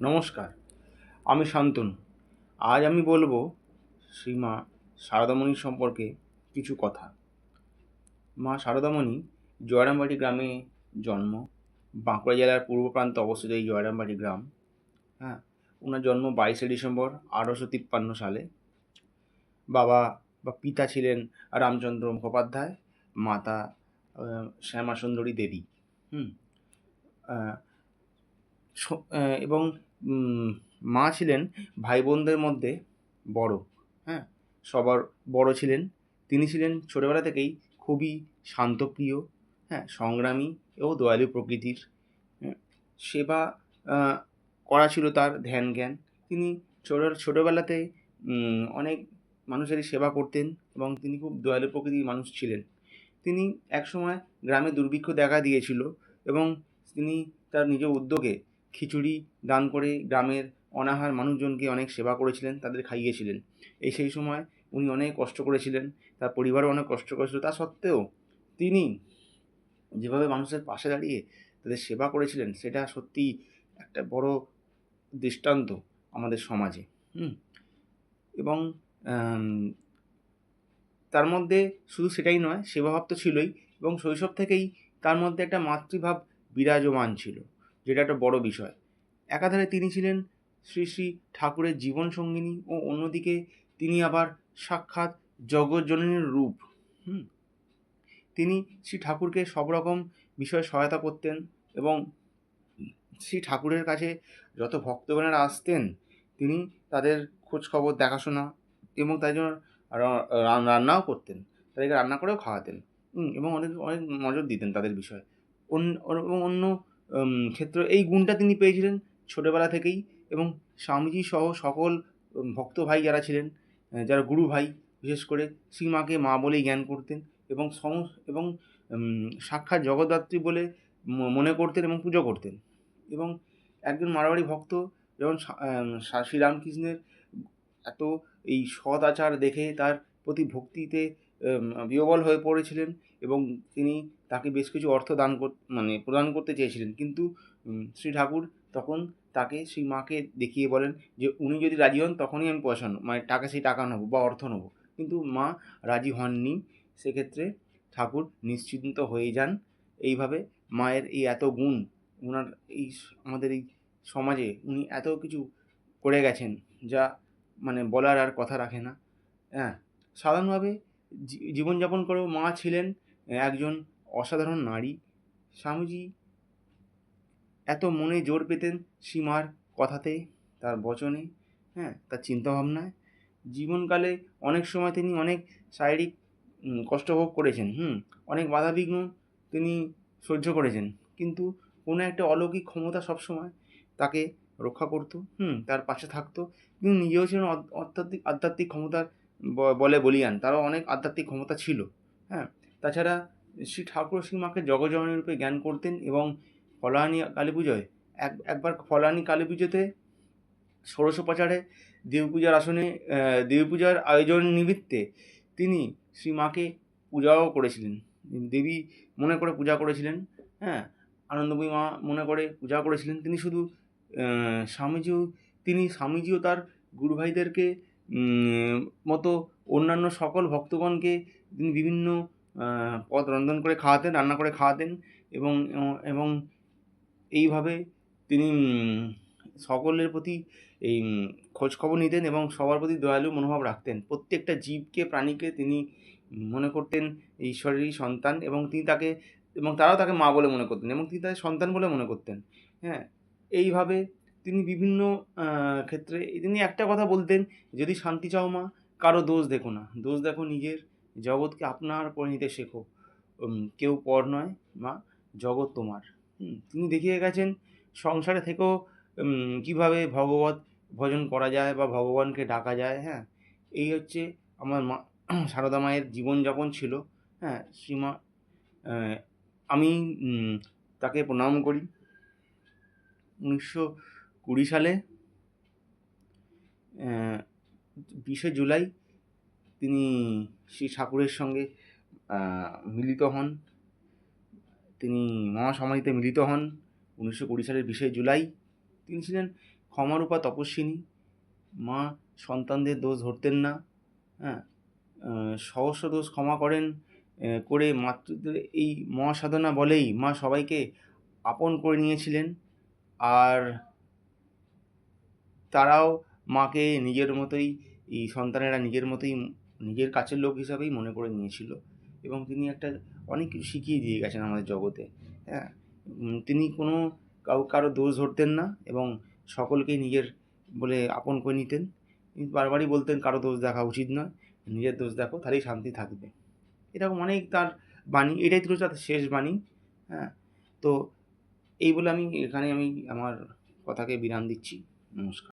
নমস্কার আমি শান্তনু। আজ আমি বলব শ্রীমা সারদামণি সম্পর্কে কিছু কথা। মা সারদামণি জয়রামবাটি গ্রামে জন্ম। বাঁকুড়া জেলার পূর্ব প্রান্তে অবস্থিত এই জয়রামবাটি গ্রাম। হ্যাঁ ওনার জন্ম বাইশে ডিসেম্বর আঠারোশো তিপ্পান্ন সালে। বাবা বা পিতা ছিলেন রামচন্দ্র মুখোপাধ্যায় মাতা আহ, শ্যামা সুন্দরী দেবী। হুম এবং মা ছিলেন ভাই বোনদের মধ্যে বড় হ্যাঁ? সবার বড় ছিলেন। তিনি ছিলেন ছোটোবেলা থেকেই খুবই শান্তপ্রিয় হ্যাঁ? সংগ্রামী ও দয়ালু প্রকৃতির হ্যাঁ, সেবা করা ছিল তার ধ্যান জ্ঞান তিনি ছোটো ছোটোবেলাতে অনেক মানুষেরই সেবা করতেন এবং তিনি খুব দয়ালু প্রকৃতির মানুষ ছিলেন। তিনি একসময় গ্রামে দুর্ভিক্ষ দেখা দিয়েছিল এবং তিনি তার নিজ উদ্যোগে খিচুড়ি দান করে গ্রামের অনাহার মানুষজনকে অনেক সেবা করেছিলেন, তাদের খাইয়েছিলেন। এই সেই সময় উনি অনেক কষ্ট করেছিলেন, তার পরিবারও অনেক কষ্ট করেছিল। তা সত্ত্বেও তিনি যেভাবে মানুষের পাশে দাঁড়িয়ে তাদের সেবা করেছিলেন, সেটা সত্যিই একটা বড় দৃষ্টান্ত আমাদের সমাজে। এবং তার মধ্যে শুধু সেটাই নয়, সেবাভাব তো ছিলই এবং শৈশব থেকেই তার মধ্যে একটা মাতৃভাব বিরাজমান ছিল। যেটা একটা বড় বিষয়। একাধারে তিনি ছিলেন শ্রী শ্রী ঠাকুরের জীবন সঙ্গিনী ও অন্যদিকে তিনি আবার সাক্ষাৎ জগজ্জননীর রূপ। হুম। তিনি শ্রী ঠাকুরকে সব রকম বিষয়ে সহায়তা করতেন এবং শ্রী ঠাকুরের কাছে যত ভক্তগণেরা আসতেন, তিনি তাদের খোঁজখবর, দেখাশোনা এবং তাই জন্য রান্নাও করতেন। তাদেরকে রান্না করেও খাওয়াতেন। এবং অনেক অনেক নজর দিতেন তাদের বিষয়ে। অন্য অন্য ক্ষেত্রে, এই গুণটা তিনি পেয়েছিলেন ছোটোবেলা থেকেই এবং স্বামীজি সহ সকল ভক্ত ভাই যারা ছিলেন যারা গুরু ভাই, বিশেষ করে শ্রীমাকে মা বলেই জ্ঞান করতেন এবং সম এবং সাক্ষাৎ জগদ্ধাত্রী বলে মনে করতেন এবং পুজো করতেন। এবং একজন মারোয়াড়ি ভক্ত যেমন শ্রীরামকৃষ্ণের এত এই সৎ আচার দেখে তার প্রতি ভক্তিতে বিহ্বল হয়ে পড়েছিলেন এবং তিনি তাকে বেশ কিছু অর্থ দান কর মানে প্রদান করতে চেয়েছিলেন। কিন্তু শ্রী ঠাকুর তখন তাকে শ্রী মাকে দেখিয়ে বলেন যে, উনি যদি রাজি হন, তখনই আমি পয়সা নেব মানে টাকা, সেই টাকা নেব বা অর্থ নেব। কিন্তু মা রাজি হননি। সেক্ষেত্রে ঠাকুর নিশ্চিন্ত হয়ে যান। এইভাবে মায়ের এই এত গুণ ওনার এই আমাদের এই সমাজে উনি এত কিছু করে গেছেন যা মানে বলার আর কথা রাখে না। হ্যাঁ সাধারণভাবে জীবনযাপন করেও মা ছিলেন। একজন অসাধারণ নারী। স্বামীজি এত মনে জোর পেতেন সীমার কথাতে, তার বচনে হ্যাঁ তার চিন্তাভাবনায়। জীবনকালে অনেক সময় তিনি অনেক শারীরিক কষ্ট ভোগ করেছেন, হুম, অনেক বাধাবিঘ্ন তিনি সহ্য করেছেন। কিন্তু কোনো একটা অলৌকিক ক্ষমতা সবসময় তাকে রক্ষা করতো, হুম, তার পাশে থাকতো। তিনি নিজেও ছিলেন আধ্যাত্মিক আধ্যাত্মিক ক্ষমতার বলে বলিয়ান। তারও অনেক আধ্যাত্মিক ক্ষমতা ছিল হ্যাঁ। তাছাড়া শ্রী ঠাকুর শ্রী মাকে জগজননী রূপে জ্ঞান করতেন এবং ফলাহানি কালী পুজোয় এক একবার ফলাহানি কালী পুজোতে ষোড়শোপচারে দেব পূজার আসনে আহ, দেব পূজার আয়োজন নিমিত্তে তিনি শ্রী মাকে পূজাও করেছিলেন। দেবী মনে করে পূজা করেছিলেন হ্যাঁ? আনন্দময়ী মা মনে করে পূজা করেছিলেন। তিনি শুধু স্বামীজিও তিনি স্বামীজিও তার গুরু ভাইদেরকে মতো অন্যান্য সকল ভক্তগণকে তিনি বিভিন্ন পদ রন্ধন করে খাওয়াতেন, রান্না করে খাওয়াতেন এবং এবং এইভাবে তিনি সকলের প্রতি এই খোঁজখবর নিতেন এবং সবার প্রতি দয়ালু মনোভাব রাখতেন। প্রত্যেকটা জীবকে, প্রাণীকে তিনি মনে করতেন ঈশ্বরেরই সন্তান এবং তিনি তাকে, এবং তারাও তাকে মা বলে মনে করতেন এবং তিনি তাকে সন্তান বলে মনে করতেন। হ্যাঁ এইভাবে তিনি বিভিন্ন ক্ষেত্রে, তিনি একটা কথা বলতেন, যদি শান্তি চাও মা, কারও দোষ দেখো না। দোষ দেখো নিজের জগৎকে আপনার করে নিতে শেখো। কেউ পর নয়, মা, জগৎ তোমার। তিনি দেখিয়ে গেছেন, সংসারে থেকেও কীভাবে ভগবত ভজন করা যায় বা ভগবানকে ডাকা যায় হ্যাঁ? এই হচ্ছে আমার মা, সারদা মায়ের জীবনযাপন ছিল হ্যাঁ? শ্রীমা আমি তাকে প্রণাম করি। উনিশশো কুড়ি সালে বিশে জুলাই তিনি শ্রী ঠাকুরের সঙ্গে মিলিত হন। তিনি মহাসমাধিতে মিলিত হন। উনিশশো কুড়ি সালের বিশে জুলাই তিনি ছিলেন ক্ষমারূপা তপস্বিনী। মা সন্তানদের দোষ ধরতেন না হ্যাঁ? সহস্র দোষ ক্ষমা করেন করে মাতৃত্বের এই মহাসাধনা বলেই মা সবাইকে আপন করে নিয়েছিলেন। আর তারাও মাকে নিজের মতোই, এই সন্তানেরা নিজের মতোই নিজের কাছের লোক হিসাবেই মনে করে নিয়েছিল এবং তিনি একটা অনেক কিছু শিখিয়ে দিয়ে গেছেন আমাদের জগতে। হ্যাঁ তিনি কোনো কাউ, কারও দোষ ধরতেন না এবং সকলকেই নিজের বলে আপন করে নিতেন। তিনি বারবারই বলতেন, কারও দোষ দেখা উচিত নয়, নিজের দোষ দেখো, তাহলেই শান্তি থাকবে। এরকম অনেক তার বাণী, এটাই ছিল তার শেষ বাণী। হ্যাঁ তো এই বলে আমি এখানে আমি আমার কথাকে বিরাম দিচ্ছি। নমস্কার।